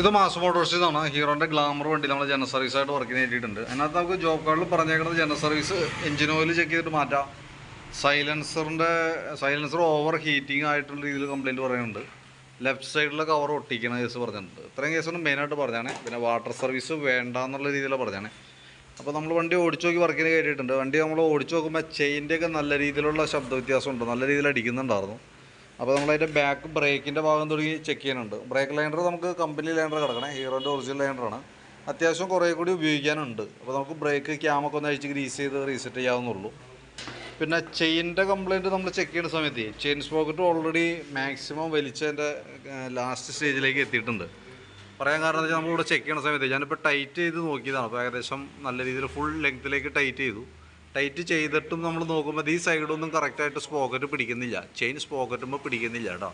ഇത് മാസ് മോട്ടോഴ്സിൽ നിന്നാണ് ഹീറോന്റെ ഗ്ലാമർ വണ്ടി നമ്മൾ ജനറൽ സർവീസ് ആയിട്ട് വർക്കിന് വേണ്ടിയിട്ടുണ്ട് അതിനകത്ത് നമുക്ക് ജോബ് കാർഡിൽ പറഞ്ഞേക്കുന്നത് general service engine oil check ചെയ്തിട്ട് മാറ്റാം. സൈലൻസറിന്റെ സൈലൻസർ ഓവർ ഹീറ്റിംഗ് ആയിട്ടുള്ള രീതിയിൽ കംപ്ലയിന്റ് പറയുന്നുണ്ട്. ലെഫ്റ്റ് സൈഡിലെ കവർ ഒട്ടിക്കുന്ന കേസ് പറഞ്ഞിട്ടുണ്ട്. ഇത്രയും കേസൊന്നും മെയിനായിട്ട് പറഞ്ഞാണ്. പിന്നെ വാട്ടർ സർവീസ് വേണ്ട എന്നുള്ള രീതിയിലാണ് പറഞ്ഞാണ്. അപ്പോൾ നമ്മൾ വണ്ടി ഓടിച്ചു നോക്കി വർക്കിന് കയറിയിട്ടുണ്ട് വണ്ടി നമ്മൾ ഓടിച്ചു നോക്കുമ്പോൾ ചെയിന്റെയൊക്കെ നല്ല രീതിയിലുള്ള ശബ്ദ വ്യത്യാസമുണ്ട് നല്ല രീതിയിൽ അടിക്കുന്നുണ്ടായിരുന്നു. അപ്പോൾ നമ്മളതിന്റെ ബാക്ക് ബ്രേക്കിന്റെ ഭാഗം തുടങ്ങി ചെക്ക് ചെയ്യാനുണ്ട്. ബ്രേക്ക് ലൈനർ നമുക്ക് കമ്പനി ലൈനർ കിടക്കണേ. ഹീറോന്റെ ഒറിജിനൽ ലൈനറാണ് അത്യാവശ്യം കുറേ കൂടി ഉപയോഗിക്കാനുണ്ട്. അപ്പോൾ നമുക്ക് ബ്രേക്ക് ക്യാമൊക്കെ ഒന്ന് അഴിച്ച് ഗ്രീസ് ചെയ്ത് റീസെറ്റ് ചെയ്യാവുന്നുള്ളൂ പിന്നെ ചെയിന്റെ കംപ്ലയിന്റ് നമ്മൾ ചെക്ക് ചെയ്യുന്ന സമയത്ത് ചെയിൻ സ്പോക്കറ്റ് ഓൾറെഡി മാക്സിമം വലിച്ചതിന്റെ ലാസ്റ്റ് സ്റ്റേജിലേക്ക് എത്തിയിട്ടുണ്ട്. പറയാൻ കാരണം വെച്ചാൽ നമ്മളിവിടെ ചെക്ക് ചെയ്യുന്ന സമയത്ത് ഞാനിപ്പോൾ ടൈറ്റ് ചെയ്ത് നോക്കിയതാണ്. അപ്പോൾ ഏകദേശം നല്ല രീതിയിൽ ഫുൾ ലെങ്ത്തിലേക്ക് ടൈറ്റ് ചെയ്തു. ടൈറ്റ് ചെയ്തിട്ടും നമ്മൾ നോക്കുമ്പോൾ ഈ സൈഡൊന്നും കറക്റ്റായിട്ട് സ്പോക്കറ്റ് പിടിക്കുന്നില്ല. ചെയിൻ സ്പോക്കറ്റുമ്പോൾ പിടിക്കുന്നില്ല കേട്ടോ.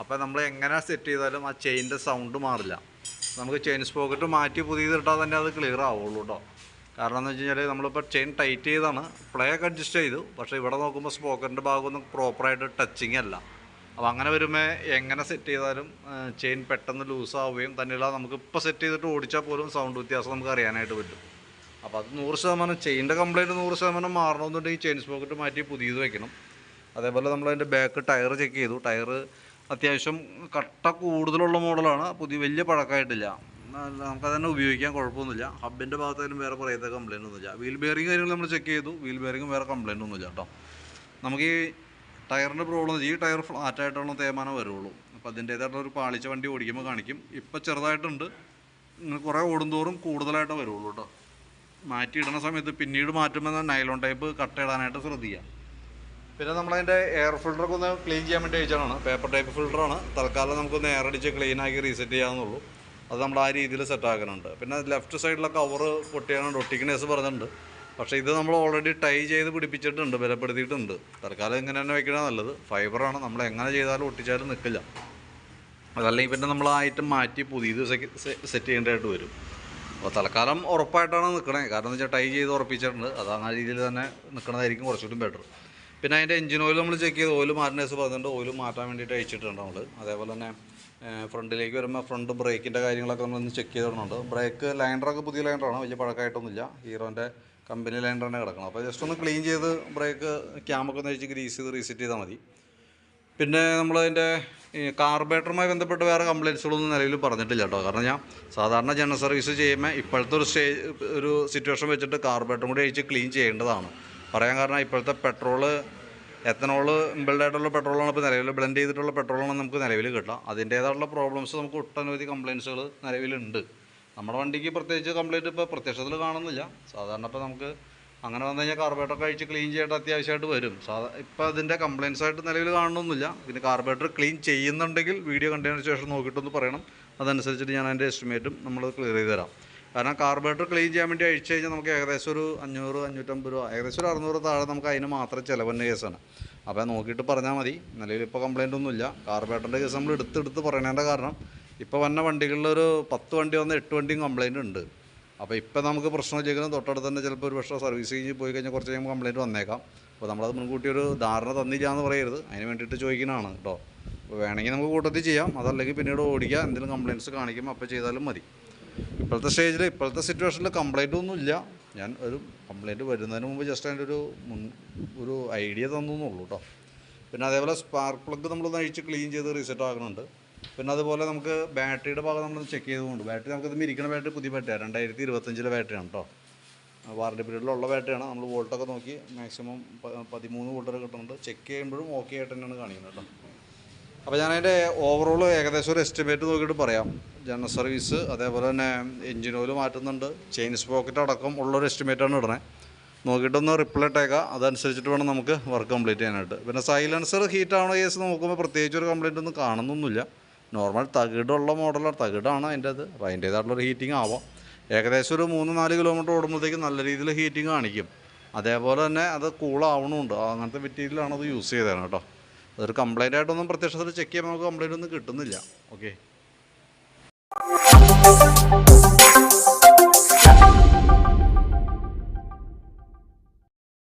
അപ്പോൾ നമ്മൾ എങ്ങനെ സെറ്റ് ചെയ്താലും ആ ചെയിന്റെ സൗണ്ട് മാറില്ല. നമുക്ക് ചെയിൻ സ്പോക്കറ്റ് മാറ്റി പുതിയതിട്ടാൽ തന്നെ അത് ക്ലിയർ ആവുള്ളൂ കേട്ടോ. കാരണം എന്ന് വെച്ച് കഴിഞ്ഞാൽ നമ്മളിപ്പോൾ ചെയിൻ ടൈറ്റ് ചെയ്താണ്. പ്ലേ ഒക്കെ അഡ്ജസ്റ്റ് ചെയ്തു. പക്ഷേ ഇവിടെ നോക്കുമ്പോൾ സ്പോക്കറ്റിന്റെ ഭാഗമൊന്നും പ്രോപ്പറായിട്ട് ടച്ചിങ് അല്ല. അപ്പോൾ അങ്ങനെ വരുമ്പോൾ എങ്ങനെ സെറ്റ് ചെയ്താലും ചെയിൻ പെട്ടെന്ന് ലൂസ് ആവുകയും തന്നെയല്ല. നമുക്ക് ഇപ്പോൾ സെറ്റ് ചെയ്തിട്ട് ഓടിച്ചാൽ പോലും സൗണ്ട് വ്യത്യാസം നമുക്ക് അറിയാനായിട്ട് പറ്റും. അപ്പോൾ അത് നൂറ് ശതമാനം ചെയിന്റെ കംപ്ലയിന്റ് നൂറ് ശതമാനം മാറണമെന്നുണ്ടെങ്കിൽ ചെയിൻ സ്പോക്കറ്റ് മാറ്റി പുതിയത് വെക്കണം. അതേപോലെ നമ്മൾ അതിന്റെ ബാക്ക് ടയർ ചെക്ക് ചെയ്തു. ടയർ അത്യാവശ്യം കട്ട കൂടുതലുള്ള മോഡലാണ് പുതിയ വലിയ പഴക്കമായിട്ടില്ല. നമുക്ക് തന്നെ ഉപയോഗിക്കാൻ കുഴപ്പമൊന്നുമില്ല. ഹബിന്റെ ഭാഗത്തായാലും വേറെ പറയത്തെ കംപ്ലയിന്റ് ഒന്നുമില്ല വീൽ ബെയറിങ് കാര്യങ്ങൾ നമ്മൾ ചെക്ക് ചെയ്തു. വീൽ ബെയറിങ് വേറെ കംപ്ലയിന്റ് ഒന്നുമില്ല കേട്ടോ. നമുക്ക് ഈ ടയറിന്റെ പ്രോബ്ലം ഈ ടയർ ഫ്ലാറ്റായിട്ടുള്ള തേമാനം വരുള്ളൂ. അപ്പോൾ അതിന്റേതായിട്ടുള്ള ഒരു പാളിച്ച വണ്ടി ഓടിക്കുമ്പോൾ കാണിക്കും. ഇപ്പോൾ ചെറുതായിട്ടുണ്ട്. കുറേ ഓടുന്തോറും കൂടുതലായിട്ട് വരുള്ളൂ കേട്ടോ. മാറ്റി ഇടുന്ന സമയത്ത് പിന്നീട് മാറ്റുമ്പോൾ നൈലോൺ ടൈപ്പ് കട്ട് ഇടാനായിട്ട് ശ്രദ്ധിക്കുക പിന്നെ നമ്മളതിന്റെ എയർ ഫിൽറ്ററൊക്കെ ഒന്ന് ക്ലീൻ ചെയ്യാൻ വേണ്ടി അയച്ചതാണ് പേപ്പർ ടൈപ്പ് ഫിൽറ്ററാണ് തൽക്കാലം നമുക്കൊന്ന് എയർ അടിച്ച് ക്ലീൻ ആക്കി റീസെറ്റ് ചെയ്യാവുന്നുള്ളൂ. അത് നമ്മൾ ആ രീതിയിൽ സെറ്റ് ആക്കുന്നുണ്ട് പിന്നെ ലെഫ്റ്റ് സൈഡിലെ കവർ പൊട്ടിയാണ് ഒട്ടിക്കണേസ് പറഞ്ഞിട്ടുണ്ട്. പക്ഷേ ഇത് നമ്മൾ ഓൾറെഡി ടൈ ചെയ്ത് പിടിപ്പിച്ചിട്ടുണ്ട് ബലപ്പെടുത്തിയിട്ടുണ്ട്. തൽക്കാലം ഇങ്ങനെ തന്നെ വെക്കണ നല്ലത്. ഫൈബറാണ് നമ്മൾ എങ്ങനെ ചെയ്താലും ഒട്ടിച്ചാലും നിൽക്കില്ല അതല്ലെങ്കിൽ പിന്നെ നമ്മൾ ആ ഐറ്റം മാറ്റി പുതിയത് സെറ്റ് ചെയ്യേണ്ടതായിട്ട് വരും. അപ്പോൾ തൽക്കാലം ഉറപ്പായിട്ടാണ് നിൽക്കണേ കാരണം എന്ന് വെച്ചാൽ ടൈ ചെയ്ത് ഉറപ്പിച്ചിട്ടുണ്ട്. അത് ആ രീതിയിൽ തന്നെ നിൽക്കുന്നതായിരിക്കും കുറച്ചുകൂടി ബെറ്റർ പിന്നെ അതിന്റെ എഞ്ചിൻ ഓയിൽ നമ്മൾ ചെക്ക് ചെയ്ത്. ഓയിൽ മാറ്റേഴ്സ് പറഞ്ഞിട്ടുണ്ട്. ഓയിൽ മാറ്റാൻ വേണ്ടിയിട്ട് അയച്ചിട്ടുണ്ട് നമ്മൾ അതേപോലെ തന്നെ ഫ്രണ്ടിലേക്ക് വരുമ്പോൾ ഫ്രണ്ട് ബ്രേക്കിന്റെ കാര്യങ്ങളൊക്കെ നമ്മളൊന്ന് ചെക്ക് ചെയ്തിടുന്നുണ്ട് ബ്രേക്ക് ലൈൻഡറൊക്കെ പുതിയ ലൈൻഡറാണ് വലിയ പഴക്കമായിട്ടൊന്നുമില്ല. ഹീറോന്റെ കമ്പനി ലൈൻഡർ തന്നെ കിടക്കണം. അപ്പോൾ ജസ്റ്റ് ഒന്ന് ക്ലീൻ ചെയ്ത് ബ്രേക്ക് ക്യാമൊക്കെ ഒന്ന് വെച്ച് ഗ്രീസ് ചെയ്ത് റീസെറ്റ് ചെയ്താൽ മതി. പിന്നെ നമ്മളതിന്റെ ഈ കാർബേറ്ററുമായി ബന്ധപ്പെട്ട് വേറെ കംപ്ലയിൻസുകളൊന്നും നിലവിൽ പറഞ്ഞിട്ടില്ല കേട്ടോ. കാരണം ഞാൻ സാധാരണ ജനറൽ സർവീസ് ചെയ്യുമ്പോൾ ഇപ്പോഴത്തെ ഒരു സ്റ്റേജ് ഒരു സിറ്റുവേഷൻ വെച്ചിട്ട് കാർബേറ്ററും കൂടി അഴിച്ച് ക്ലീൻ ചെയ്യേണ്ടതാണ്. പറയാൻ കാരണം ഇപ്പോഴത്തെ പെട്രോൾ എത്തനോൾ ഇമ്പിൾഡ് പെട്രോളാണ് ഇപ്പോൾ നിലവിൽ ബ്ലെൻഡ് ചെയ്തിട്ടുള്ള പെട്രോളാണ് നമുക്ക് നിലവിൽ കിട്ടുക. അതിന്റേതായിട്ടുള്ള പ്രോബ്ലംസ് നമുക്ക് ഒട്ടനവധി കംപ്ലയിൻസുകൾ നിലവിലുണ്ട്. നമ്മുടെ വണ്ടിക്ക് പ്രത്യേകിച്ച് കംപ്ലയിന്റ് ഇപ്പോൾ പ്രത്യക്ഷത്തിൽ കാണുന്നില്ല. സാധാരണ ഇപ്പോൾ നമുക്ക് അങ്ങനെ വന്നു കഴിഞ്ഞാൽ കാർബേറ്റർ കഴിച്ച് ക്ലീൻ ചെയ്യേണ്ട അത്യാവശ്യമായിട്ട് വരും. സാധാ ഇപ്പോൾ അതിന്റെ കംപ്ലയിൻസ് ആയിട്ട് നിലവിൽ കാണണമെന്നില്ല പിന്നെ കാർബേറ്റർ ക്ലീൻ ചെയ്യുന്നുണ്ടെങ്കിൽ വീഡിയോ കണ്ടതിന് ശേഷം നോക്കിയിട്ടൊന്ന് പറയണം. അതനുസരിച്ചിട്ട് ഞാൻ അതിന്റെ എസ്റ്റിമേറ്റും നമ്മൾ ക്ലിയർ ചെയ്ത് തരാം. കാരണം കാർബേറ്റർ ക്ലീൻ ചെയ്യാൻ വേണ്ടി അഴിച്ചു കഴിഞ്ഞാൽ നമുക്ക് ഏകദേശം ഒരു അഞ്ഞൂറ് അഞ്ഞൂറ്റമ്പത് രൂപ ഏകദേശം ഒരു അറുന്നൂറ് താഴെ നമുക്ക് അതിന് മാത്രം ചിലവന്ന കേസാണ്. അപ്പോൾ നോക്കിയിട്ട് പറഞ്ഞാൽ മതി. നിലവിൽ ഇപ്പോൾ കംപ്ലയിന്റ് ഒന്നുമില്ല. കാർബേറ്ററിന്റെ കേസ് നമ്മൾ എടുത്തെടുത്ത് പറയണതിന്റെ കാരണം ഇപ്പോൾ വന്ന വണ്ടികളിലൊരു പത്ത് വണ്ടി വന്ന എട്ട് വണ്ടിയും കംപ്ലയിന്റ് ഉണ്ട്. അപ്പോൾ ഇപ്പോൾ നമുക്ക് പ്രശ്നം ചെയ്യുന്നത് തൊട്ടടുത്ത് തന്നെ ചിലപ്പോൾ ഒരു പക്ഷേ സർവീസ് കഴിഞ്ഞ് പോയി കഴിഞ്ഞാൽ കുറച്ച് കഴിയുമ്പോൾ കംപ്ലയിന്റ് വന്നേക്കാം. അപ്പോൾ നമ്മളത് മുൻകൂട്ടി ഒരു ധാരണ തന്നില്ല എന്ന് പറയരുത്. അതിന് വേണ്ടിയിട്ട് ചോദിക്കുന്നതാണ് കേട്ടോ. അപ്പോൾ വേണമെങ്കിൽ നമുക്ക് കൂട്ടത്തിൽ ചെയ്യാം. അതല്ലെങ്കിൽ പിന്നീട് ഓടിക്കുക എന്തെങ്കിലും കംപ്ലയിന്റ്സ് കാണിക്കുമ്പോൾ അപ്പോൾ ചെയ്താലും മതി. ഇപ്പോഴത്തെ സ്റ്റേജിൽ ഇപ്പോഴത്തെ സിറ്റുവേഷനിൽ കംപ്ലയിന്റ് ഒന്നും ഇല്ല. ഞാൻ ഒരു കംപ്ലയിന്റ് വരുന്നതിന് മുമ്പ് ജസ്റ്റ് അതിന്റെ ഒരു മുൻ ഒരു ഐഡിയ തന്നു എന്നുള്ളൂ കേട്ടോ. പിന്നെ അതേപോലെ സ്പാർക്ക് പ്ലഗ് നമ്മളൊന്ന് അഴിച്ച് ക്ലീൻ ചെയ്ത് റീസെറ്റ് ആക്കുന്നുണ്ട് പിന്നെ അതുപോലെ നമുക്ക് ബാറ്ററിയുടെ ഭാഗം നമ്മൾ ചെക്ക് ചെയ്തുകൊണ്ട് ബാറ്ററി നമുക്കിത് ഇരിക്കുന്ന ബാറ്ററി പുതിയ ബാറ്ററിയാണ് രണ്ടായിരത്തി ഇരുപത്തഞ്ചിലെ ബാറ്ററിയാണ് കേട്ടോ വാറണ്ടി പീരീഡിലുള്ള ബാറ്ററിയാണ് നമ്മൾ വോൾട്ടൊക്കെ നോക്കി മാക്സിമം പതിമൂന്ന് വോൾട്ട് വരെ കിട്ടുന്നുണ്ട്. ചെക്ക് ചെയ്യുമ്പോഴും ഓക്കെ ആയിട്ട് തന്നെയാണ് കാണിക്കുന്നത് കേട്ടോ അപ്പോൾ ഞാനതിന്റെ ഓവറോൾ ഏകദേശം ഒരു എസ്റ്റിമേറ്റ് നോക്കിയിട്ട് പറയാം. ജനറൽ സർവീസ് അതേപോലെ തന്നെ എഞ്ചിൻ ഓയിൽ മാറ്റുന്നുണ്ട്. ചെയിൻ സ്പോക്കറ്റ് അടക്കം ഉള്ളൊരു എസ്റ്റിമേറ്റാണ് ഇടണേ. നോക്കിയിട്ടൊന്ന് റിപ്ലൈ ഇട്ടേക്കാം. അതനുസരിച്ചിട്ട് വേണം നമുക്ക് വർക്ക് കംപ്ലീറ്റ് ചെയ്യാനായിട്ട്. പിന്നെ സൈലൻസർ ഹീറ്റ് ആവണ കേസ് നോക്കുമ്പോൾ പ്രത്യേകിച്ച് ഒരു കംപ്ലൈന്റ് ഒന്നും കാണുന്നൊന്നുമില്ല. നോർമൽ തകിടുള്ള മോഡലാണ് തകിടാണ് അതിന്റെ അത് അപ്പോൾ അതിന്റേതായിട്ടുള്ള ഹീറ്റിംഗ് ആവാം. ഏകദേശം ഒരു മൂന്ന് നാല് കിലോമീറ്റർ ഓടുമ്പോഴത്തേക്കും നല്ല രീതിയിൽ ഹീറ്റിംഗ് കാണിക്കും. അതേപോലെ തന്നെ അത് കൂളാവണമുണ്ട് അങ്ങനത്തെ മെറ്റീരിയലാണ് അത് യൂസ് ചെയ്തത് കേട്ടോ. അതൊരു കംപ്ലൈന്റ് ആയിട്ടൊന്നും പ്രത്യക്ഷത്തിൽ ചെക്ക് ചെയ്യുമ്പോൾ നമുക്ക് കംപ്ലൈന്റ് ഒന്നും കിട്ടുന്നില്ല. ഓക്കെ